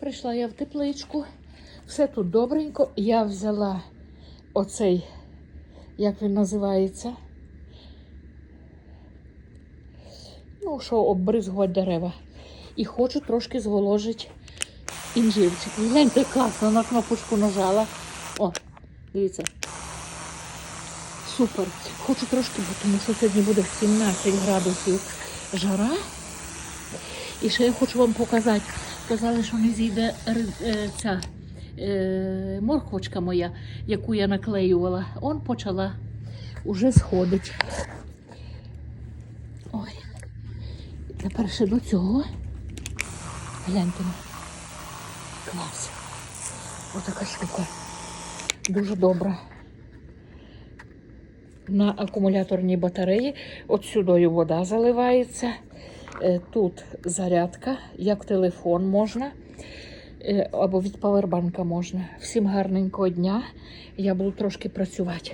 Прийшла я в тепличку. Все тут добренько. Я взяла оцей, як він називається. Ну, що обризгувати дерева. І хочу трошки зволожити інжирчик. Гляньте, класно, на кнопочку нажала. О, дивіться. Супер. Хочу трошки, бо тому що сьогодні буде 17 градусів жара. І ще я хочу вам показати. Казали, що не зійде е, ця е, морквочка моя, яку я наклеювала. Он почала уже сходить. Ой. Тепер ще до цього. Гляньте. на. Клас. Отака штука. Дуже добра. На акумуляторній батареї. От сюди вода заливається. Е, Тут зарядка, як телефон можна, е, або від павербанка можна. Всім гарненького дня. Я буду трошки працювати.